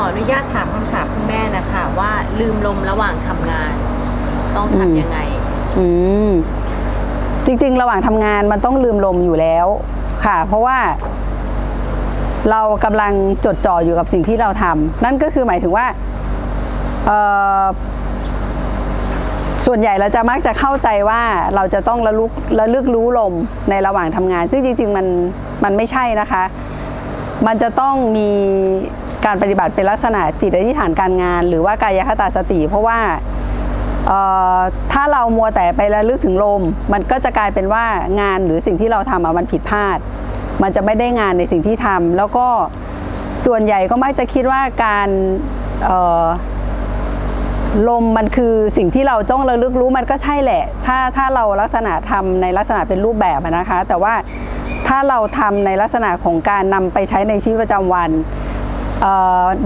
ขออนุญาตถามคำถามคุณแม่นะคะว่าลืมลมระหว่างทำงาน ต้องทำยังไง อืมจริง ๆ ระหว่างทำงานมันต้องลืมลมอยู่แล้วค่ะ เพราะว่า เรากำลังจดจ่ออยู่กับสิ่งที่เราทำนั่นก็คือหมายถึงว่าส่วนใหญ่เราจะมักจะเข้าใจว่าเราจะต้องระลึกระลึกรู้ลมในระหว่างทำงาน ซึ่งจริง ๆ มันมันไม่ใช่นะคะ มันจะต้องมี การปฏิบัติเป็นลักษณะจิตอธิษฐานการงาน หรือว่ากายคตาสติ เพราะว่าถ้าเรามัวแต่ไประลึกถึงลม มันก็จะกลายเป็นว่างานหรือสิ่งที่เราทำมันผิดพลาด มันจะไม่ได้งานในสิ่งที่ทำแล้วก็ส่วนใหญ่ก็มักจะคิดว่าการลมมันคือสิ่งที่เราต้องระลึกรู้มันก็ใช่แหละ ถ้าถ้าเราลักษณะทำในลักษณะเป็นรูปแบบนะคะ แต่ว่าถ้าเราทำในลักษณะของการนำไปใช้ในชีวิตประจำวัน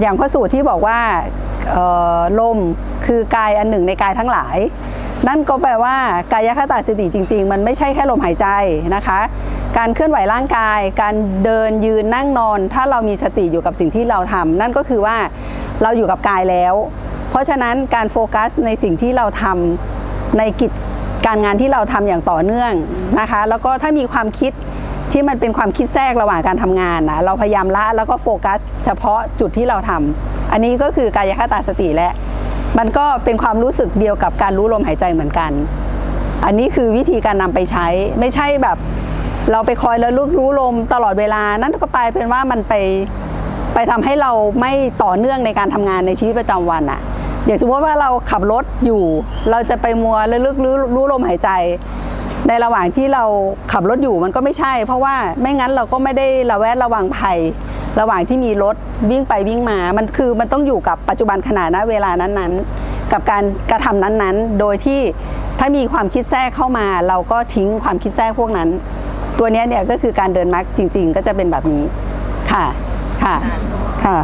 อย่างพระสูตรที่บอกว่าลมคือกายอันหนึ่งในกายทั้งหลาย นั่นก็แปลว่ากายคตาสติจริง ๆ มันไม่ใช่แค่ลมหายใจนะคะ การเคลื่อนไหวร่างกาย การเดินยืนนั่งนอน ถ้าเรามีสติอยู่กับสิ่งที่เราทำนั่นก็คือว่าเราอยู่กับกายแล้ว เพราะฉะนั้นการโฟกัสในสิ่งที่เราทำในกิจการงานที่เราทำอย่างต่อเนื่องนะคะ แล้วก็ถ้ามีความคิด ที่มันเป็นความคิดแทรกระหว่างการทำงานนะเราพยายามละแล้วก็โฟกัส เฉพาะจุดที่เราทำอันนี้ก็คือกายคตาสติและ มันก็เป็นความรู้สึกเดียวกับการรู้ลมหายใจเหมือนกัน อันนี้คือวิธีการนำไปใช้ไม่ใช่แบบเราไปคอยระลึกรู้ลมตลอดเวลา นั่นก็ไปเป็นว่ามันไปไปทำให้เราไม่ต่อเนื่องในการทำงานในชีวิตประจำวันอะอย่างสมมติว่าเราขับรถอยู่ เราจะไปมัวระลึกรู้ลมหายใจ ในระหว่างที่เราขับรถอยู่มันก็ไม่ใช่ เพราะว่าไม่งั้นเราก็ไม่ได้ระแวดระวังภัย ระหว่างที่มีรถวิ่งไปวิ่งมา มันคือมันต้องอยู่กับปัจจุบันขณะณเวลานั้นๆ กับการกระทำนั้นๆ โดยที่ถ้ามีความคิดแทรกเข้ามา เราก็ทิ้งความคิดแทรกพวกนั้น ตัวนี้เนี่ยก็คือการเดินมรรคจริง ๆ ก็จะเป็นแบบนี้ค่ะค่ะค่ะ